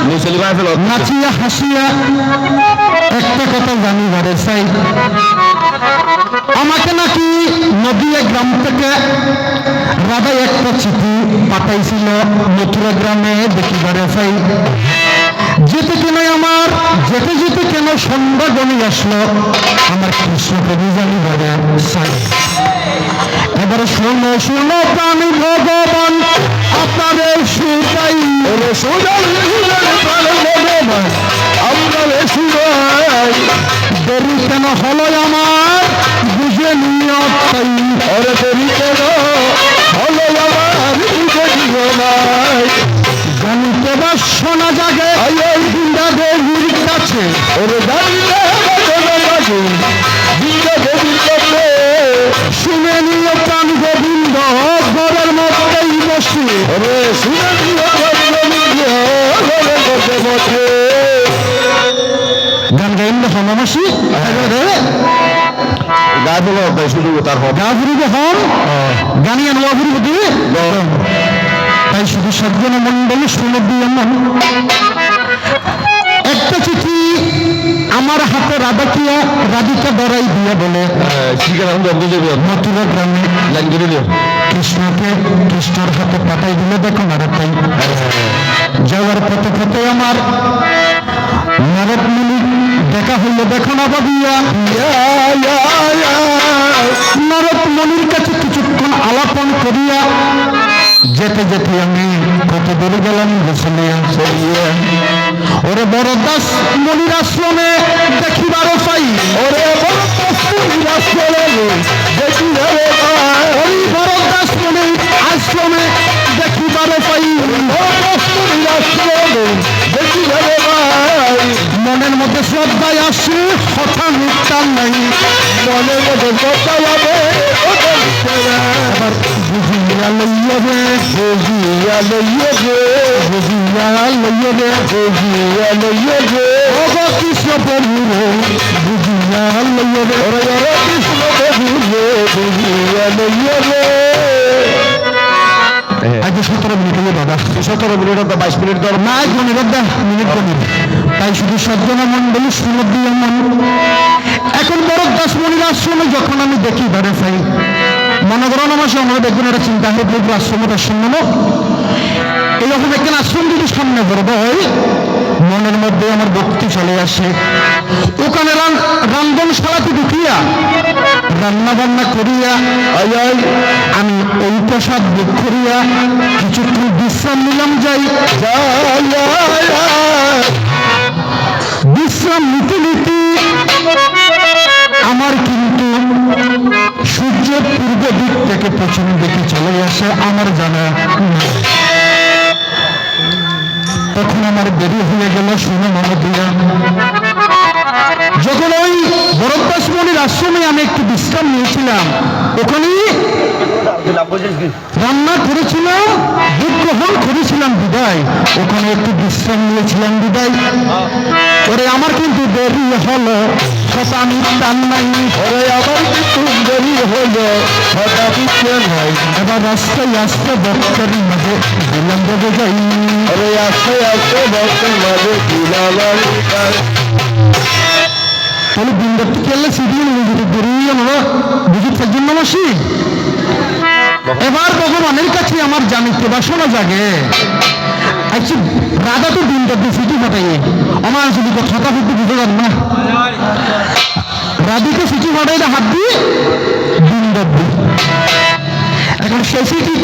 নাচি নাচিয়া হাসিয়া একটা কথা জানি ঘরে চাই আমাকে নাকি নদিয়া গ্রাম থেকে রাধা একটা চিঠি পাঠাইছিল মথুরা গ্রামে দেখি ঘরে চাই যেতে কেন আমার যেতে যেতে কেন সন্ধ্যা গণি আসলো আমার কৃষ্ণ কবি জানি ঘরে চাই এবারে শোনো শোনো প্রাণী ভগবান আপনাদের সুতাই আপনাদের সুরাই দেরি কেন হলো আমার? বুঝে নিও তাই। ওরে দেরি কেন হলো আমার? বুঝে নিও নাই। জানিতে বা শোনা জাগে? কাছে। ওরে জানিতে গাইন হনমাসি গা বলো শুধু তার হবে গা হন গানিয়া নোয়া ফুরিব তাই শুধু সজ্জন মন্ডলী শুনে দিয়ে একটা চিঠি আমার হাতে রাধাকিয়া রাধিকা দরাই দিয়ে বলে মথুরা গ্রামে কৃষ্ণকে কৃষ্ণর হাতে পাঠাই দিলে দেখো না তাই যাওয়ার পথে পথে আমার নারদ মুনি দেখা হইল, দেখো না বাবিয়া। মুনির কাছে কিছুক্ষণ আলাপন করিয়া, যেতে যেতে আমি কত দূরে গেলাম গোসলিয়া ওরে বড় দাস মনির আশ্রমে দেখিবারও পাই। ওরে বড় দাস মনির আশ্রমে দেখিবারও মধ্যে শ্রদ্ধায় আসে, কথা মিথ্যা নাই। শ্রদ্ধায় হবে আবার বুঝিয়া লইয়া রে বুঝিয়া লইয়া রে বুঝিয়া লইয়া রে বুঝিয়া লইয়া রে অব কৃষ্ণ প্রভু রে, বুঝিয়া লইয়া ওরে ওরে কৃষ্ণ প্রভু রে, বুঝিয়া সতেরো মিনিট হলো দাদা সতেরো মিনিট হতো বাইশ মিনিট ধর। না এক মিনিট দাদা মিনিট মিনিট। তাই শুধু সজ্জনা মন বলি শ্রীমদ্দি মন এখন বড় দশ মনির আশ্রমে যখন আমি দেখি ধরে ফাই মনে করো আমার সঙ্গে দেখবেন একটা চিন্তা হয়ে আশ্রমটা আশ্রমের আশ্রম যদি সামনে করব মনের মধ্যে আমার ভক্তি চলে আসে ওখানে রান- রান্ধনশালাতে ঢুকিয়া রান্না বান্না করিয়া, আয় আমি ওই প্রসাদ ভোগ করিয়া কিছুক্ষণ বিশ্রাম নিলাম, যাই। বিশ্রাম নিতে নিতে আমার কিন্তু সূর্যের পূর্ব দিক থেকে পশ্চিম দিকে চলে আসে, আমার জানা। তখন আমার দেরি হয়ে গেল, শুনে মনে দিলাম যখন ওই বরদাস মনির আশ্রমে আমি একটু বিশ্রাম নিয়েছিলাম, ওখানে রান্না করেছিলাম, দুধ গ্রহণ করেছিলাম বিদায়। ওখানে একটু বিশ্রাম নিয়েছিলাম বিদায়। পরে আমার কিন্তু দেরি হলো। কথা আমি টান নাই ওরে আমার কিন্তু দেরি হলো কথা দিচ্ছে নাই এবার রাস্তায় আসতে বক্তারি মাঝে বিলম্ব যাই আরে আস্তে আস্তে ভক্তের মাঝে দিলাম তাহলে বিন্দু খেললে নিজেকে বেরিয়ে আমরা বুঝি জন্য মাসি এবার ভগবানের কাছে আমার জানিতে বাসনা জাগে। আচ্ছা রাধা তো দিন করতে সিটি ফাটাইয়ে আমার যদি কথা বলতে বুঝতে পারব না। রাধিকে হাত দিয়ে এখন সেই কি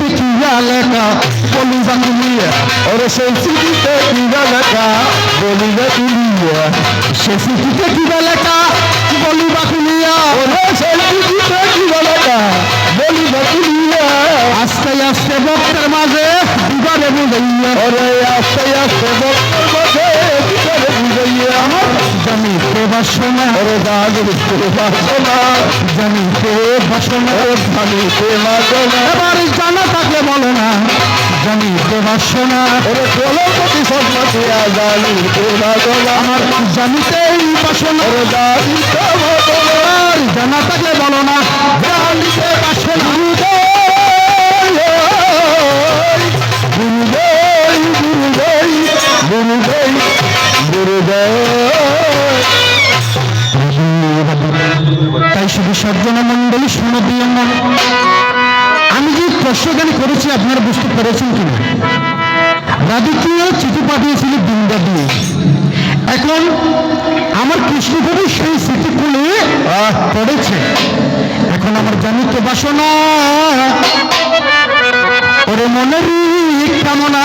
লেখা বলি জাঙ্গুলিয়া ওরে সেই কি লেখা বলি জাঙ্গুলিয়া সেই সিটিতে কি লেখা বলি বাসনা ওরে জানিতে বাসনা জানিতে বাসনা জানিতে বাসনা এবার জানা থাকলে বলো না জানিতে বাসনা ওরে বলো প্রতি সম্মতি জানিতে বাসনা আমার জানিতেই বাসনা ওরে জানিতে বাসনা জানা থাকলে বলো না জানিতে আমি করেছি, আপনারা বুঝতে পেরেছেন কিনা? রাধিকীয় চিঠি পাঠিয়েছিল বৃন্দা দিয়ে। এখন আমার কৃষ্ণপ্রভু সেই স্মৃতি খুলে পড়েছে। এখন আমার জানিতে বাসনা, ওরে মনের কামনা,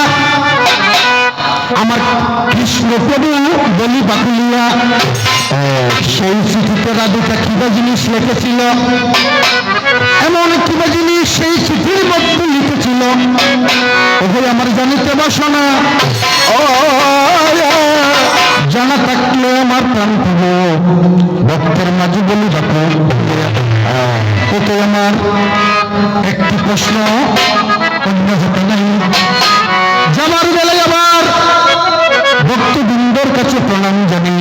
আমার কৃষ্ণ কৃষ্ণপ্রভু বলি বাকুলিয়া সেই চিঠিতে রাধিকা কিবা জিনিস লিখেছিল। এমন কিবা জিনিস সেই চিঠির মধ্যে লিখেছিল। ওই আমার জানিতে বাসনা ও জানা থাকলে আমার প্রাণ প্রিয় ভক্তের মাঝে বলি বাকু ওকে আমার একটি প্রশ্ন অন্য হতে নাই। যাবার বেলায় আবার ভক্তবৃন্দর কাছে প্রণাম জানিয়ে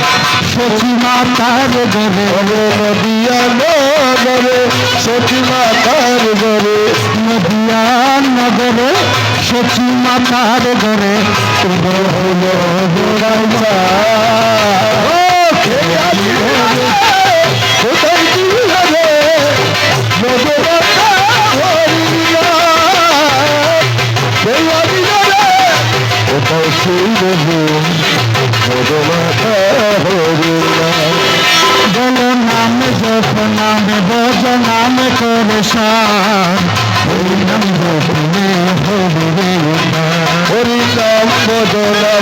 সচী মাতার গরে নদিয়া নগরে সচি মাতার গরে নদিয়া নগরে সচি মাতার গরে উদয় হইল বজ নাম করে সার। ওই নাম জপনে হবে রে হরি নাম গুণে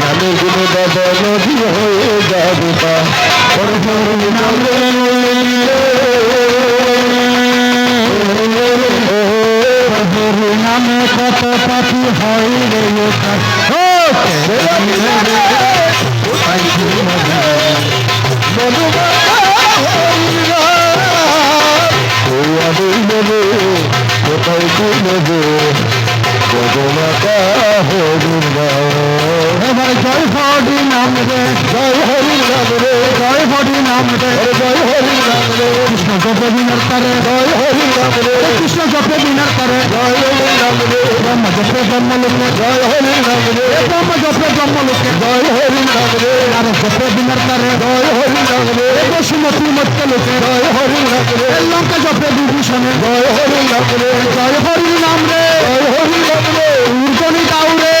নদী হয়ে যাবে হরি হরি হয় নেবে জয় হরি নাম রে জয় হরি নাম রে জয় হরি নাম রে। জপে বিনার করে জয় হরি কৃষ্ণ জপে বিনার করে জয় হরি ব্রহ্ম জপে ব্রহ্ম লোকে জয় হরি ব্রহ্ম জপে ব্রহ্ম লোকে জয় হরি আর জপে বিনার করে জয় হরি বসুমতী মত্ত লোকে জয় হরি লঙ্কা জপে বিভূষণে জয় হরি নাম রে। জয় হরি নাম রে জয় হরি নাম রে। উর্জনি দাউরে